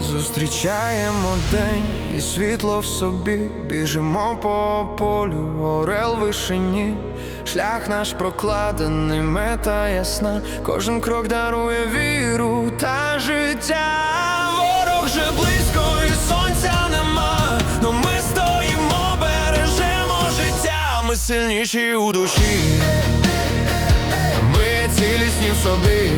Зустрічаємо день і світло в собі, біжимо по полю, орел вишині, шлях наш прокладений, мета ясна, кожен крок дарує віру та життя. Ворог же близько і сонця нема, но ми стоїмо, бережемо життя, ми сильніші у душі, ми цілісні в собі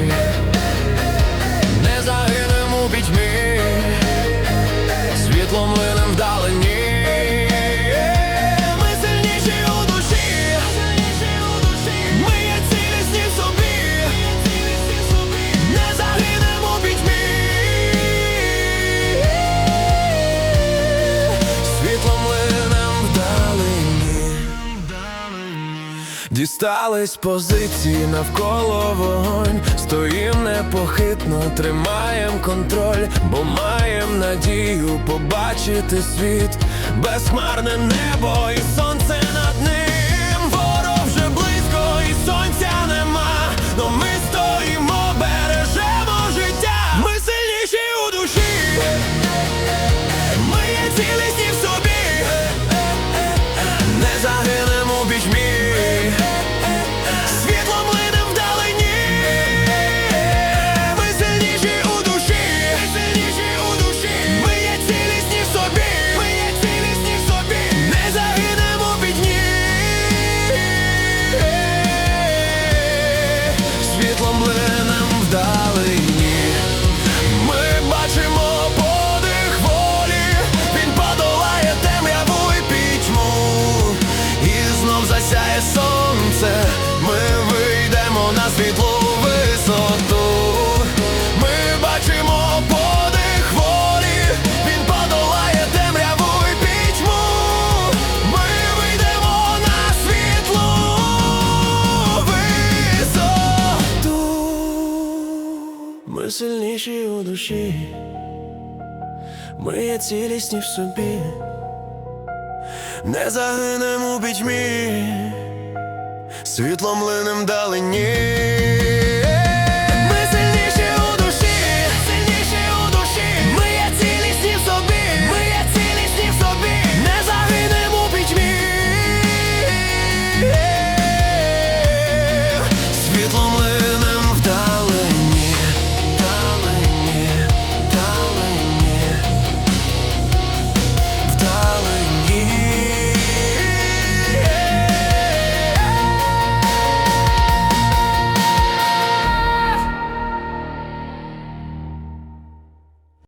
Дістались позиції навколо вогонь, стоїм непохитно, тримаєм контроль, бо маєм надію побачити світ, безхмарне небо і сонце над на світлу висоту. Ми бачимо подих волі Він подолає темряву і пітьму. Ми вийдемо на світлу висоту. Ми сильніші у душі. Ми є цілісні в собі. Не загинемо у пітьмі, світлом линем далині.